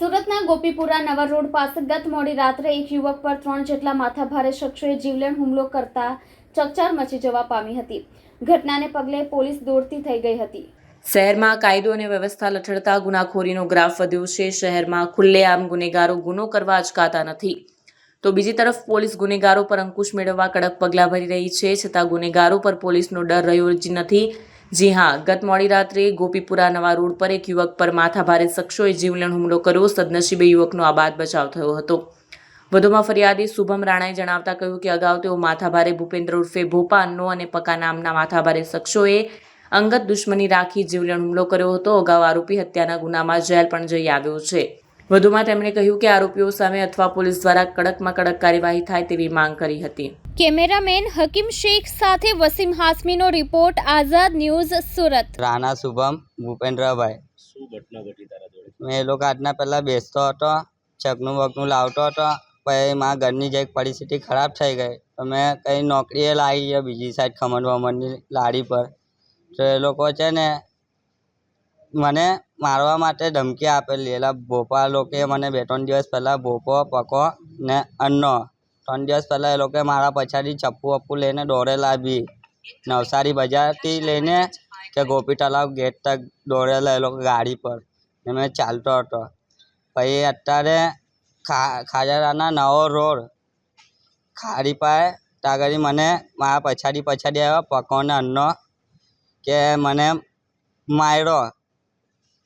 સુરતના ગોપીપુરા નવા રોડ પાસે ગત મોડી રાત્રે એક યુવક પર ત્રણ જેટલા માથાભારે શખ્સોએ જીવલેણ હુમલો કરતા ચકચાર મચી જવા પામી હતી. ઘટનાને પગલે પોલીસ દોડતી થઈ ગઈ હતી. શહેરમાં કાયદો અને વ્યવસ્થા લથડતા ગુનાખોરીનો ગ્રાફ વધ્યો છે. શહેરમાં ખુલ્લેઆમ ગુનેગારો ગુનો કરવા અચકાતા નથી. તો બીજી તરફ પોલીસ ગુનેગારો પર અંકુશ મેળવવા કડક પગલાં ભરી રહી છે. છતાં ગુનેગારો પર પોલીસનો ડર રહ્યો જ નથી. જી હા, ગત મોડી રાત્રે ગોપીપુરા નવા રોડ પર એક યુવક પર માથાભારે શખ્સોએ જીવલેણ હુમલો કર્યો. સદનસીબે યુવકનો આબાદ બચાવ થયો હતો. વધુમાં ફરિયાદી શુભમ રાણાએ જણાવતા કહ્યું કે અગાઉ તેઓ માથાભારે ભૂપેન્દ્ર ઉર્ફે ભોપાનો અને પકા નામના માથાભારે શખ્સોએ અંગત દુશ્મની રાખી જીવલેણ હુમલો કર્યો હતો. અગાઉ આરોપી હત્યાના ગુનામાં જેલ પણ જઈ આવ્યો છે. વધુમાં તેમણે કહ્યું કે આરોપીઓ સામે અથવા પોલીસ દ્વારા કડકમાં કડક કાર્યવાહી થાય તેવી માંગ કરી હતી. કેમેરામેન હકીમ શેખ સાથે વસીમ હાસમીનો રિપોર્ટ આઝાદ ન્યૂઝ સુરત. રાણા શુભમ ભૂપેન્દ્રભાઈ. શું ઘટના ઘટી તારા જોડે? મેં એ લોકો આજના પહેલાં બેસતો હતો ચકનું વકનું લાવતો હતો પછી મારા ઘરની જે પરિસ્થિતિ ખરાબ થઈ ગઈ. તો મેં કંઈ નોકરીએ લાવી ગયા બીજી સાઈડ ખમણ વમણની લારી પર. તો એ લોકો છે ને મને મારવા માટે ધમકી આપેલી. એટલે ભોપા લોકોએ મને બે ત્રણ દિવસ પહેલાં ભોપો પકો ને અન્નો ત્રણ દિવસ પહેલાં એ લોકોએ મારા પછાડી ચપ્પુ અપ્પુ લઈને દોડેલા બી નવસારી બજારથી લઈને કે ગોપી તલાવ ગેટ તક દોડેલા એ લોકો ગાડી પર. ને મેં ચાલતો હતો. પછી અત્યારે ખા, ખાજરાના નવો રોડ. ખાડી પાસે ત્યાં મને મારા પછાડી પછાડી આવ્યો પકોને અન્નો કે મને માર્યો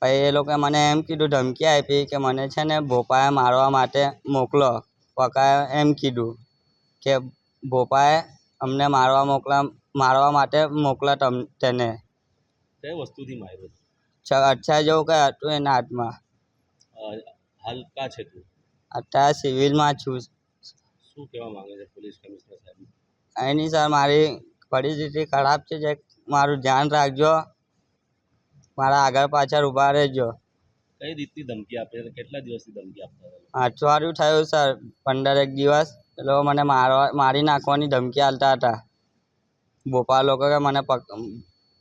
પછી એ લોકોએ મને એમ કીધું ધમકી આપી કે મને છે ને ભોપાએ મારવા માટે મોકલો. પકાએ એમ કીધું કે ભોપાએ અમને મારવા મોકલા મારવા માટે મોકલા તમ તેને. કઈ વસ્તુથી માર્યો? અચ્છા જેવું કંઈ હતું એના હાથમાં. હલકા છે તું. અત્યારે સિવિલમાં છું. શું કહેવા માંગે છે પોલીસ કમિશનર સાહેબ નહીં સર મારી પરિસ્થિતિ ખરાબ છે જે મારું ધ્યાન રાખજો. મારા આગળ પાછળ ઊભા રહેજો. કઈ રીતની ધમકી આપે છે? કેટલા દિવસથી ધમકી આપતા હતા? અઠવાડિયું થયું સર પંદર એક દિવસ. એ લોકો મને મારવા મારી નાખવાની ધમકી આલતા હતા. ભોપા લોકો કે મને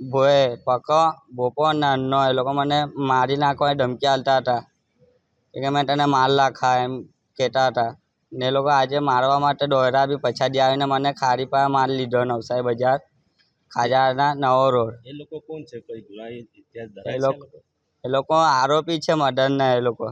ભોએ પકો ભોપો અને અન્નો. એ લોકો મને મારી નાખવાની ધમકી આલતા હતા. કે મેં તને માર નાખા એમ કહેતા હતા. ને એ લોકો આજે મારવા માટે દોરા બી પછાડી આવીને મને ખારી પાસે માર લીધો નવસારી બજાર ખાજાના નવો રોડ. એ લોકો કોણ છે? કોઈ ગુનાહિત ઇતિહાસ એ છે એ લોકો આરોપી છે મર્ડરના એ લોકો.